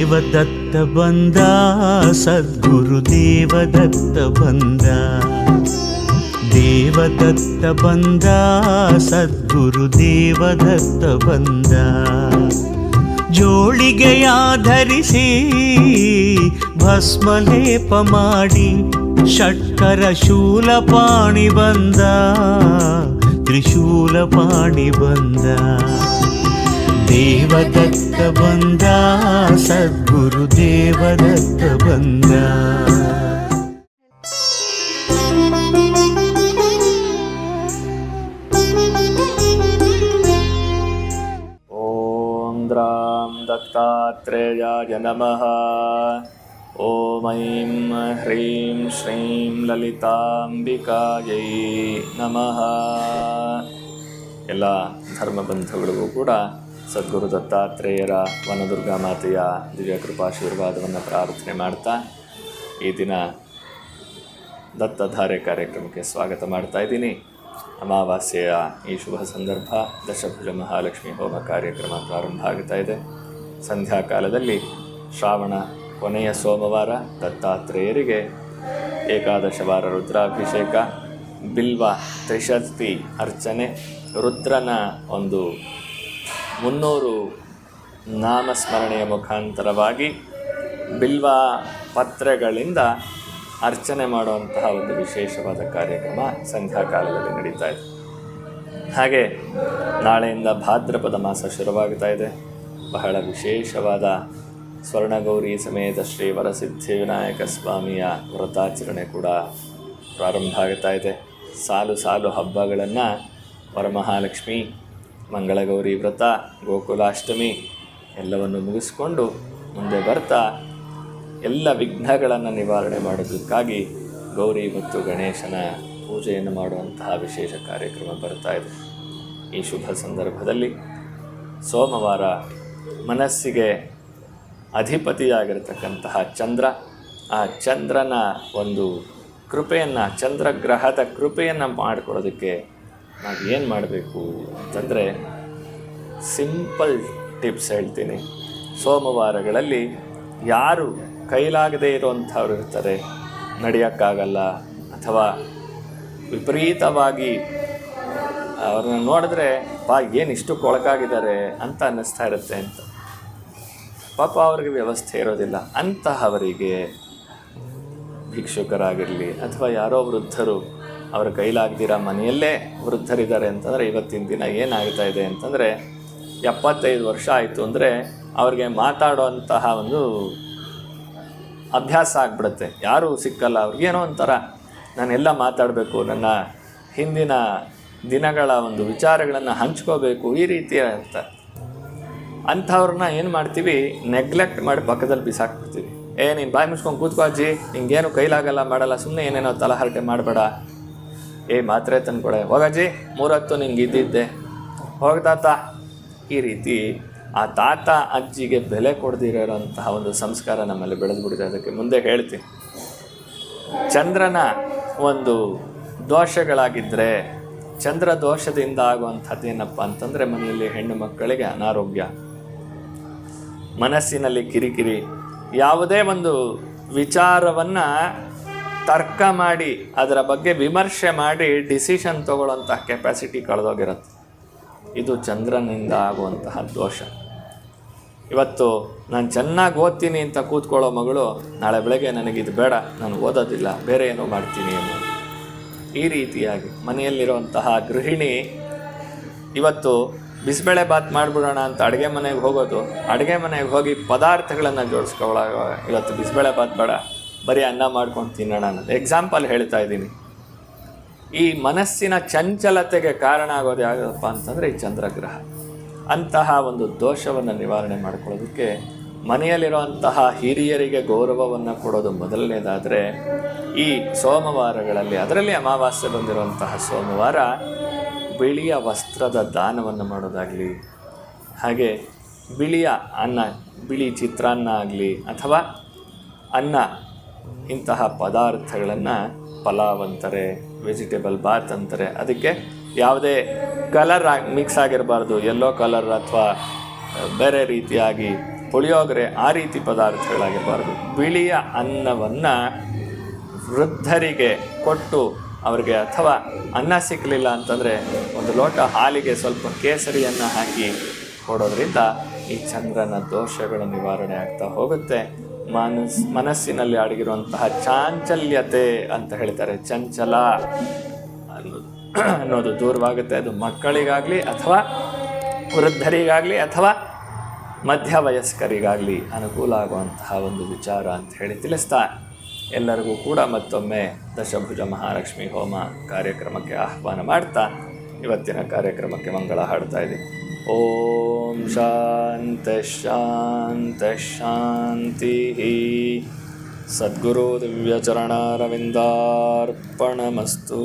ದೇವದತ್ತ ಬಂದ, ಸದ್ಗುರು ದೇವದತ್ತ ಬಂದ. ದೇವದತ್ತ ಬಂದ, ಸದ್ಗುರು ದೇವದತ್ತ ಬಂದ. ಜೋಳಿಗೆಯ ಧರಿಸಿ ಭಸ್ಮಲೇಪ ಮಾಡಿ, ಷಟ್ಕರ ಶೂಲಪಾಣಿ ಬಂದ, ತ್ರಿಶೂಲಪಾಣಿ ಬಂದ. ದೇವದತ್ತ ಬಂದ, ಸದ್ಗುರು ದೇವದತ್ತ ಬಂದ. ಓಂ ರಾಮ್ ದತ್ತಾತ್ರೇಯಾಯ ನಮಃ. ಓಂ ಐಂ ಹ್ರೀಂ ಶ್ರೀಂ ಲಲಿತಾಂಬಿಕಾಯೈ ನಮಃ ಎಲ್ಲ ಧರ್ಮ ಬಂಧುಗಳಿಗೂ ಕೂಡ ಸದ್ಗುರು ದತ್ತಾತ್ರೇಯರ ವನದುರ್ಗಾ ಮಾತೆಯ ದಿವ್ಯ ಕೃಪಾಶೀರ್ವಾದವನ್ನು ಪ್ರಾರ್ಥನೆ ಮಾಡ್ತಾ ಈ ದಿನ ದತ್ತಧಾರೆ ಕಾರ್ಯಕ್ರಮಕ್ಕೆ ಸ್ವಾಗತ ಮಾಡ್ತಾ ಇದ್ದೀನಿ. ಅಮಾವಾಸ್ಯೆಯ ಈ ಶುಭ ಸಂದರ್ಭ, ದಶಭುಜ ಮಹಾಲಕ್ಷ್ಮಿ ಹೋಮ ಕಾರ್ಯಕ್ರಮ ಪ್ರಾರಂಭ ಆಗ್ತಾ ಇದೆ. ಸಂಧ್ಯಾಕಾಲದಲ್ಲಿ ಶ್ರಾವಣ ಕೊನೆಯ ಸೋಮವಾರ ದತ್ತಾತ್ರೇಯರಿಗೆ ಏಕಾದಶ ವಾರ ರುದ್ರಾಭಿಷೇಕ, ಬಿಲ್ವ ತ್ರಿಶಕ್ತಿ ಅರ್ಚನೆ, ರುದ್ರನ ಒಂದು ಮುನ್ನೂರು ನಾಮಸ್ಮರಣೆಯ ಮುಖಾಂತರವಾಗಿ ಬಿಲ್ವ ಪತ್ರೆಗಳಿಂದ ಅರ್ಚನೆ ಮಾಡುವಂತಹ ಒಂದು ವಿಶೇಷವಾದ ಕಾರ್ಯಕ್ರಮ ಸಂಧ್ಯಾಕಾಲದಲ್ಲಿ ನಡೀತಾ ಇದೆ. ಹಾಗೆ ನಾಳೆಯಿಂದ ಭಾದ್ರಪದ ಮಾಸ ಶುರುವಾಗ್ತಾ ಇದೆ. ಬಹಳ ವಿಶೇಷವಾದ ಸ್ವರ್ಣಗೌರಿ ಸಮೇತ ಶ್ರೀ ವರಸಿದ್ಧಿ ವಿನಾಯಕ ಸ್ವಾಮಿಯ ವ್ರತಾಚರಣೆ ಕೂಡ ಪ್ರಾರಂಭ ಆಗ್ತಾ ಇದೆ. ಸಾಲು ಸಾಲು ಹಬ್ಬಗಳನ್ನು ವರಮಹಾಲಕ್ಷ್ಮಿ ಮಂಗಳಗೌರಿ ವ್ರತ, ಗೋಕುಲಾಷ್ಟಮಿ ಎಲ್ಲವನ್ನು ಮುಗಿಸ್ಕೊಂಡು ಮುಂದೆ ಬರ್ತಾ ಎಲ್ಲ ವಿಘ್ನಗಳನ್ನು ನಿವಾರಣೆ ಮಾಡೋದಕ್ಕಾಗಿ ಗೌರಿ ಮತ್ತು ಗಣೇಶನ ಪೂಜೆಯನ್ನು ಮಾಡುವಂತಹ ವಿಶೇಷ ಕಾರ್ಯಕ್ರಮ ಬರ್ತಾ ಇದೆ. ಈ ಶುಭ ಸಂದರ್ಭದಲ್ಲಿ ಸೋಮವಾರ ಮನಸ್ಸಿಗೆ ಅಧಿಪತಿಯಾಗಿರತಕ್ಕಂತಹ ಚಂದ್ರ, ಆ ಚಂದ್ರನ ಒಂದು ಕೃಪೆಯನ್ನು, ಚಂದ್ರಗ್ರಹದ ಕೃಪೆಯನ್ನು ಮಾಡಿಕೊಡೋದಕ್ಕೆ ನಾವು ಏನು ಮಾಡಬೇಕು ಅಂತಂದರೆ ಸಿಂಪಲ್ ಟಿಪ್ಸ್ ಹೇಳ್ತೀನಿ. ಸೋಮವಾರಗಳಲ್ಲಿ ಯಾರು ಕೈಲಾಗದೇ ಇರುವಂಥವ್ರು ಇರ್ತಾರೆ, ನಡೆಯೋಕ್ಕಾಗಲ್ಲ ಅಥವಾ ವಿಪರೀತವಾಗಿ ಅವ್ರನ್ನ ನೋಡಿದ್ರೆ, ಬಾ, ಏನು ಇಷ್ಟು ಕೊಳಕಾಗಿದ್ದಾರೆ? ಅಂತ ಅನ್ನಿಸ್ತಾ ಇರುತ್ತೆ ಅಂತ. ಪಾಪ ಅವ್ರಿಗೆ ವ್ಯವಸ್ಥೆ ಇರೋದಿಲ್ಲ. ಅಂತಹವರಿಗೆ ಭಿಕ್ಷುಕರಾಗಿರಲಿ ಅಥವಾ ಯಾರೋ ವೃದ್ಧರು ಅವರ ಕೈಲಾಗ್ದಿರ ಮನೆಯಲ್ಲೇ ವೃದ್ಧರಿದ್ದಾರೆ ಅಂತಂದರೆ ಇವತ್ತಿನ ದಿನ ಏನಾಗ್ತಾ ಇದೆ ಅಂತಂದರೆ ಎಪ್ಪತ್ತೈದು ವರ್ಷ ಆಯಿತು ಅಂದರೆ ಅವ್ರಿಗೆ ಮಾತಾಡುವಂತಹ ಒಂದು ಅಭ್ಯಾಸ ಆಗಿಬಿಡುತ್ತೆ. ಯಾರೂ ಸಿಕ್ಕಲ್ಲ ಅವ್ರಿಗೇನೋ ಒಂಥರ ನಾನೆಲ್ಲ ಮಾತಾಡಬೇಕು, ನನ್ನ ಹಿಂದಿನ ದಿನಗಳ ಒಂದು ವಿಚಾರಗಳನ್ನು ಹಂಚ್ಕೋಬೇಕು, ಈ ರೀತಿ ಅಂತ. ಅಂಥವ್ರನ್ನ ಏನು ಮಾಡ್ತೀವಿ? ನೆಗ್ಲೆಕ್ಟ್ ಮಾಡಿ ಪಕ್ಕದಲ್ಲಿ ಬಿಸಾಕ್ಬಿಡ್ತೀವಿ. ಏ, ನೀನು ಬಾಯಿ ಮುಚ್ಕೊಂಡು ಕೂತ್ಕೋ ಅಜ್ಜಿ, ನಿಂಗೇನು ಕೈಲಾಗಲ್ಲ, ಮಾಡಲ್ಲ ಸುಮ್ಮನೆ ಏನೇನೋ ತಲಹರಟೆ ಮಾಡಬೇಡ. ಏ, ಮಾತ್ರೆ ತಂದ್ಕೊಡೆ. ಹೋಗಜ್ಜಿ ಮೂರತ್ತು ನಿಂಗೆ ಇದ್ದಿದ್ದೆ. ಹೋಗ್ದಾತ ಈ ರೀತಿ ಆ ತಾತ ಅಜ್ಜಿಗೆ ಬೆಲೆ ಕೊಡದಿರೋಂತಹ ಒಂದು ಸಂಸ್ಕಾರ ನಮ್ಮಲ್ಲಿ ಬೆಳೆದುಬಿಡಿದೆ ಅದಕ್ಕೆ ಮುಂದೆ ಹೇಳ್ತೀನಿ ಚಂದ್ರನ ಒಂದು ದೋಷಗಳಾಗಿದ್ದರೆ ಚಂದ್ರ ದೋಷದಿಂದ ಆಗುವಂಥದ್ದು ಏನಪ್ಪ ಅಂತಂದರೆ, ಮನೆಯಲ್ಲಿ ಹೆಣ್ಣು ಮಕ್ಕಳಿಗೆ ಅನಾರೋಗ್ಯ. ಮನಸ್ಸಿನಲ್ಲಿ ಕಿರಿಕಿರಿ. ಯಾವುದೇ ಒಂದು ವಿಚಾರವನ್ನು ತರ್ಕ ಮಾಡಿ, ಅದರ ಬಗ್ಗೆ ವಿಮರ್ಶೆ ಮಾಡಿ ಡಿಸಿಷನ್ ತಗೊಳ್ಳೋಂತಹ ಕೆಪಾಸಿಟಿ ಕಳೆದೋಗಿರುತ್ತೆ. ಇದು ಚಂದ್ರನಿಂದ ಆಗುವಂತಹ ದೋಷ. ಇವತ್ತು ನಾನು ಚೆನ್ನಾಗಿ ಓದ್ತೀನಿ ಅಂತ ಕೂತ್ಕೊಳ್ಳೋ ಮಗಳು ನಾಳೆ ಬೆಳಗ್ಗೆ ನನಗಿದು ಬೇಡ, ನಾನು ಓದೋದಿಲ್ಲ, ಬೇರೆ ಏನೋ ಮಾಡ್ತೀನಿ ಅನ್ನೋದು. ಈ ರೀತಿಯಾಗಿ ಮನೆಯಲ್ಲಿರುವಂತಹ ಗೃಹಿಣಿ ಇವತ್ತು ಬಿಸಿಬೇಳೆ ಬಾತ್ ಮಾಡಿಬಿಡೋಣ ಅಂತ ಅಡುಗೆ ಮನೆಗೆ ಹೋಗೋದು, ಅಡುಗೆ ಮನೆಗೆ ಹೋಗಿ ಪದಾರ್ಥಗಳನ್ನು ಜೋಡಿಸ್ಕೊಳ್ಳೋ ಇವತ್ತು ಬಿಸಿಬೇಳೆ ಬಾತ್ ಬೇಡ. ಬರೀ ಅನ್ನ ಮಾಡ್ಕೊಂಡು ತಿನ್ನೋಣ ಅನ್ನೋದು. ಎಕ್ಸಾಂಪಲ್ ಹೇಳ್ತಾ ಇದ್ದೀನಿ. ಈ ಮನಸ್ಸಿನ ಚಂಚಲತೆಗೆ ಕಾರಣ ಆಗೋದು ಯಾವುದಪ್ಪ ಅಂತಂದರೆ ಈ ಚಂದ್ರಗ್ರಹ. ಅಂತಹ ಒಂದು ದೋಷವನ್ನು ನಿವಾರಣೆ ಮಾಡ್ಕೊಳ್ಳೋದಕ್ಕೆ ಮನೆಯಲ್ಲಿರುವಂತಹ ಹಿರಿಯರಿಗೆ ಗೌರವವನ್ನು ಕೊಡೋದು ಮೊದಲನೇದಾದರೆ ಈ ಸೋಮವಾರಗಳಲ್ಲಿ, ಅದರಲ್ಲಿ ಅಮಾವಾಸ್ಯೆ ಬಂದಿರುವಂತಹ ಸೋಮವಾರ ಬಿಳಿಯ ವಸ್ತ್ರದ ದಾನವನ್ನು ಮಾಡೋದಾಗಲಿ, ಹಾಗೆ ಬಿಳಿಯ ಅನ್ನ, ಬಿಳಿ ಚಿತ್ರಾನ್ನ ಆಗಲಿ, ಅಥವಾ ಅನ್ನ ಇಂತಹ ಪದಾರ್ಥಗಳನ್ನು ಪಲಾವ್ ಅಂತಾರೆ ವೆಜಿಟೇಬಲ್ ಬಾತ್ ಅಂತಾರೆ. ಅದಕ್ಕೆ ಯಾವುದೇ ಕಲರ್ ಮಿಕ್ಸ್ ಆಗಿರಬಾರ್ದು. ಎಲ್ಲೋ ಕಲರ್ ಅಥವಾ ಬೇರೆ ರೀತಿಯಾಗಿ ಪುಳಿಯೋಗರೆ ಆ ರೀತಿ ಪದಾರ್ಥಗಳಾಗಿರಬಾರ್ದು. ಬಿಳಿಯ ಅನ್ನವನ್ನು ವೃದ್ಧರಿಗೆ ಕೊಟ್ಟು ಅವರಿಗೆ ಅಥವಾ ಅನ್ನ ಸಿಕ್ಕಲಿಲ್ಲ ಅಂತಂದರೆ ಒಂದು ಲೋಟ ಹಾಲಿಗೆ ಸ್ವಲ್ಪ ಕೇಸರಿಯನ್ನು ಹಾಕಿ ಕೊಡೋದ್ರಿಂದ ಈ ಚಂದ್ರನ ದೋಷಗಳು ನಿವಾರಣೆ ಆಗ್ತಾ ಹೋಗುತ್ತೆ. ಮನಸ್, ಮನಸ್ಸಿನಲ್ಲಿ ಅಡಗಿರುವಂತಹ ಚಾಂಚಲ್ಯತೆ ಅಂತ ಹೇಳ್ತಾರೆ. ಚಂಚಲ ಅನ್ನೋದು ದೂರವಾಗುತ್ತೆ. ಅದು ಮಕ್ಕಳಿಗಾಗಲಿ ಅಥವಾ ವೃದ್ಧರಿಗಾಗಲಿ ಅಥವಾ ಮಧ್ಯವಯಸ್ಕರಿಗಾಗಲಿ ಅನುಕೂಲ ಆಗುವಂತಹ ಒಂದು ವಿಚಾರ ಅಂತ ಹೇಳಿ ತಿಳಿಸ್ತಾ ಎಲ್ಲರಿಗೂ ಕೂಡ ಮತ್ತೊಮ್ಮೆ ದಶಭುಜ ಮಹಾಲಕ್ಷ್ಮಿ ಹೋಮ ಕಾರ್ಯಕ್ರಮಕ್ಕೆ ಆಹ್ವಾನ ಮಾಡ್ತಾ ಇವತ್ತಿನ ಕಾರ್ಯಕ್ರಮಕ್ಕೆ ಮಂಗಳ ಹಾಡ್ತಾ ಇದ್ದೀನಿ. शान्तशान्तः शान्तिः सद्गुरु दिव्यचरणर्पणमस्तु